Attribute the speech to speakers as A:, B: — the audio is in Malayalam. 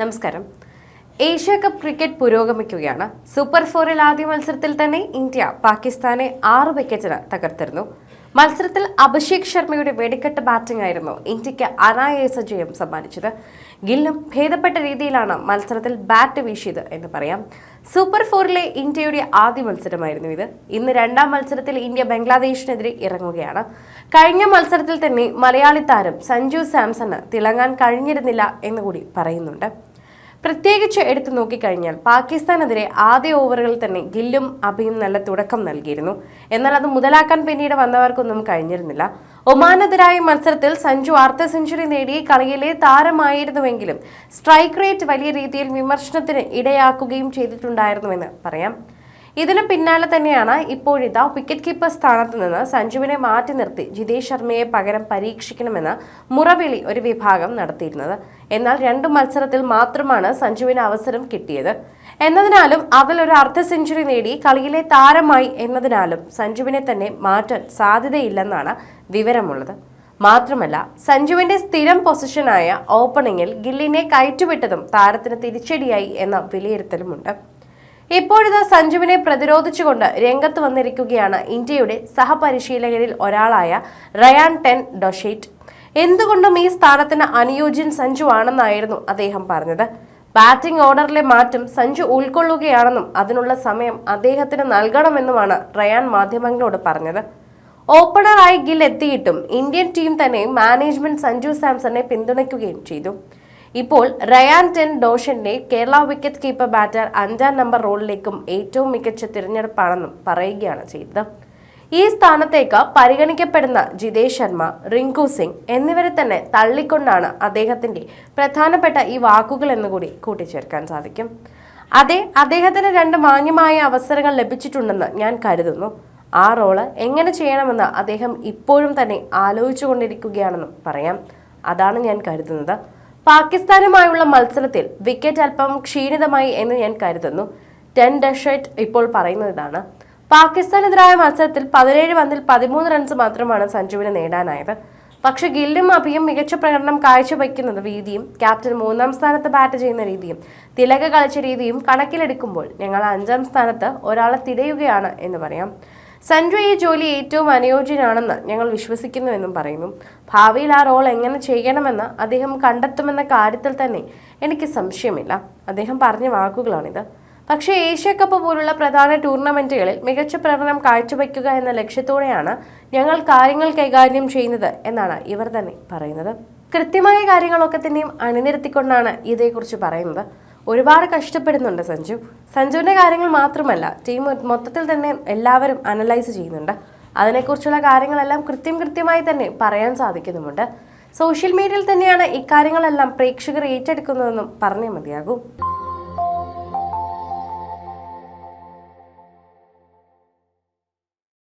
A: നമസ്കാരം. ഏഷ്യ കപ്പ് ക്രിക്കറ്റ് പുരോഗമിക്കുകയാണ്. സൂപ്പർ ഫോറിൽ ആദ്യ മത്സരത്തിൽ തന്നെ ഇന്ത്യ പാകിസ്ഥാനെ ആറ് വിക്കറ്റിന് തകർത്തിരുന്നു. മത്സരത്തിൽ അഭിഷേക് ശർമ്മയുടെ വെടിക്കെട്ട് ബാറ്റിംഗ് ആയിരുന്നു ഇന്ത്യയ്ക്ക് അനായാസ ജയം സമ്മാനിച്ചത്. ഗില്ലും ഭേദപ്പെട്ട രീതിയിലാണ് മത്സരത്തിൽ ബാറ്റ് വീശിയത് എന്ന് പറയാം. സൂപ്പർ ഫോറിലെ ഇന്ത്യയുടെ ആദ്യ മത്സരമായിരുന്നു ഇത്. ഇന്ന് രണ്ടാം മത്സരത്തിൽ ഇന്ത്യ ബംഗ്ലാദേശിനെതിരെ ഇറങ്ങുകയാണ്. കഴിഞ്ഞ മത്സരത്തിൽ തന്നെ മലയാളി താരം സഞ്ജു സാംസണ് തിളങ്ങാൻ കഴിഞ്ഞിരുന്നില്ല എന്നുകൂടി പറയുന്നുണ്ട്. പ്രത്യേകിച്ച് എടുത്തു നോക്കിക്കഴിഞ്ഞാൽ പാകിസ്ഥാനെതിരെ ആദ്യ ഓവറുകളിൽ തന്നെ ഗില്ലും അബിയും നല്ല തുടക്കം നൽകിയിരുന്നു. എന്നാൽ അത് മുതലാക്കാൻ പിന്നീട് വന്നവർക്കൊന്നും കഴിഞ്ഞിരുന്നില്ല. ഒമാനെതിരായ മത്സരത്തിൽ സഞ്ജു അർദ്ധ സെഞ്ചുറി നേടി കളിയിലെ താരമായിരുന്നുവെങ്കിലും സ്ട്രൈക്ക് റേറ്റ് വലിയ രീതിയിൽ വിമർശനത്തിന് ഇടയാക്കുകയും ചെയ്തിട്ടുണ്ടായിരുന്നുവെന്ന് പറയാം. ഇതിന് പിന്നാലെ തന്നെയാണ് ഇപ്പോഴിതാ വിക്കറ്റ് കീപ്പർ സ്ഥാനത്ത് നിന്ന് സഞ്ജുവിനെ മാറ്റി നിർത്തി ജിതേഷ് ശർമ്മയെ പകരം പരീക്ഷിക്കണമെന്ന് മുറവിളി ഒരു വിഭാഗം നടത്തിയിരുന്നത്. എന്നാൽ രണ്ടു മത്സരത്തിൽ മാത്രമാണ് സഞ്ജുവിന് അവസരം കിട്ടിയത്. എന്നതിനാലും അതിലൊരു അർദ്ധ സെഞ്ചുറി നേടി കളിയിലെ താരമായി എന്നതിനാലും സഞ്ജുവിനെ തന്നെ മാറ്റാൻ സാധ്യതയില്ലെന്നാണ് വിവരമുള്ളത്. മാത്രമല്ല സഞ്ജുവിന്റെ സ്ഥിരം പൊസിഷനായ ഓപ്പണിംഗിൽ ഗില്ലിനെ കയറ്റുവിട്ടതും താരത്തിന് തിരിച്ചടിയായി എന്ന വിലയിരുത്തലുമുണ്ട്. ഇപ്പോഴിതാ സഞ്ജുവിനെ പ്രതിരോധിച്ചുകൊണ്ട് രംഗത്ത് വന്നിരിക്കുകയാണ് ഇന്ത്യയുടെ സഹപരിശീലകരിൽ ഒരാളായ റയാൻ ടെൻ ഡൊഷേറ്റ്. എന്തുകൊണ്ടും ഈ സ്ഥാനത്തിന് അനുയോജ്യൻ സഞ്ജു ആണെന്നായിരുന്നു അദ്ദേഹം പറഞ്ഞത്. ബാറ്റിംഗ് ഓർഡറിലെ മാറ്റം സഞ്ജു ഉൾക്കൊള്ളുകയാണെന്നും അതിനുള്ള സമയം അദ്ദേഹത്തിന് നൽകണമെന്നുമാണ് റയാൻ മാധ്യമങ്ങളോട് പറഞ്ഞത്. ഓപ്പണറായി ഗിൽ എത്തിയിട്ടും ഇന്ത്യൻ ടീം തന്നെ മാനേജ്മെന്റ് സഞ്ജു സാംസണെ പിന്തുണയ്ക്കുകയും ചെയ്തു. ഇപ്പോൾ റയാൻ ടെൻ ഡോഷന്റെ കേരള വിക്കറ്റ് കീപ്പർ ബാറ്റർ അഞ്ചാം നമ്പർ റോളിലേക്കും ഏറ്റവും മികച്ച തിരഞ്ഞെടുപ്പാണെന്നും പറയുകയാണ് ചെയ്തത്. ഈ സ്ഥാനത്തേക്ക് പരിഗണിക്കപ്പെടുന്ന ജിതേഷ് ശർമ്മ റിങ്കു സിംഗ് എന്നിവരെ തന്നെ തള്ളിക്കൊണ്ടാണ് അദ്ദേഹത്തിന്റെ പ്രധാനപ്പെട്ട ഈ വാക്കുകൾ എന്നുകൂടി കൂട്ടിച്ചേർക്കാൻ സാധിക്കും. അതെ അദ്ദേഹത്തിന് രണ്ട് മാന്യമായ അവസരങ്ങൾ ലഭിച്ചിട്ടുണ്ടെന്ന് ഞാൻ കരുതുന്നു. ആ റോൾ എങ്ങനെ ചെയ്യണമെന്ന് അദ്ദേഹം ഇപ്പോഴും തന്നെ ആലോചിച്ചുകൊണ്ടിരിക്കുകയാണെന്നും പറയാം. അതാണ് ഞാൻ കരുതുന്നത്. പാകിസ്ഥാനുമായുള്ള മത്സരത്തിൽ വിക്കറ്റ് അല്പം ക്ഷീണിതമായി എന്ന് ഞാൻ കരുതുന്നു. ടെൻ ഡഷറ്റ് ഇപ്പോൾ പറയുന്നത് ഇതാണ് പാകിസ്ഥാനെതിരായ മത്സരത്തിൽ പതിനേഴ് പന്തിൽ പതിമൂന്ന് റൺസ് മാത്രമാണ് സഞ്ജുവിന് നേടാനായത്. പക്ഷേ ഗില്ലും അഭിയും മികച്ച പ്രകടനം കാഴ്ചവെക്കുന്നത് രീതിയും ക്യാപ്റ്റൻ മൂന്നാം സ്ഥാനത്ത് ബാറ്റ് ചെയ്യുന്ന രീതിയും തിലക കളിച്ച രീതിയും കണക്കിലെടുക്കുമ്പോൾ ഞങ്ങൾ അഞ്ചാം സ്ഥാനത്ത് ഒരാളെ തിരയുകയാണ് എന്ന് പറയാം. സഞ്ജു ഈ ജോലി ഏറ്റവും അനുയോജ്യനാണെന്ന് ഞങ്ങൾ വിശ്വസിക്കുന്നുവെന്നും പറയുന്നു. ഭാവിയിൽ ആ റോൾ എങ്ങനെ ചെയ്യണമെന്ന് അദ്ദേഹം കണ്ടെത്തുമെന്ന കാര്യത്തിൽ തന്നെ എനിക്ക് സംശയമില്ല. അദ്ദേഹം പറഞ്ഞ വാക്കുകളാണിത്. പക്ഷേ ഏഷ്യ കപ്പ് പോലുള്ള പ്രധാന ടൂർണമെന്റുകളിൽ മികച്ച പ്രകടനം കാഴ്ചവെക്കുക എന്ന ലക്ഷ്യത്തോടെയാണ് ഞങ്ങൾ കാര്യങ്ങൾ കൈകാര്യം ചെയ്യുന്നത് എന്നാണ് ഇവർ തന്നെ പറയുന്നത്. കൃത്യമായ കാര്യങ്ങളൊക്കെ തന്നെയും അണിനിരത്തിക്കൊണ്ടാണ് ഇതേക്കുറിച്ച് പറയുന്നത്. ഒരുപാട് കഷ്ടപ്പെടുന്നുണ്ട് സഞ്ജു. സഞ്ജുവിന്റെ കാര്യങ്ങൾ മാത്രമല്ല ടീം മൊത്തത്തിൽ തന്നെ എല്ലാവരും അനലൈസ് ചെയ്യുന്നുണ്ട്. അതിനെക്കുറിച്ചുള്ള കാര്യങ്ങളെല്ലാം കൃത്യം കൃത്യമായി തന്നെ പറയാൻ സാധിക്കുന്നുമുണ്ട്. സോഷ്യൽ മീഡിയയിൽ തന്നെയാണ് ഇക്കാര്യങ്ങളെല്ലാം പ്രേക്ഷകർ ഏറ്റെടുക്കുന്നതെന്നും പറഞ്ഞേ മതിയാകൂ.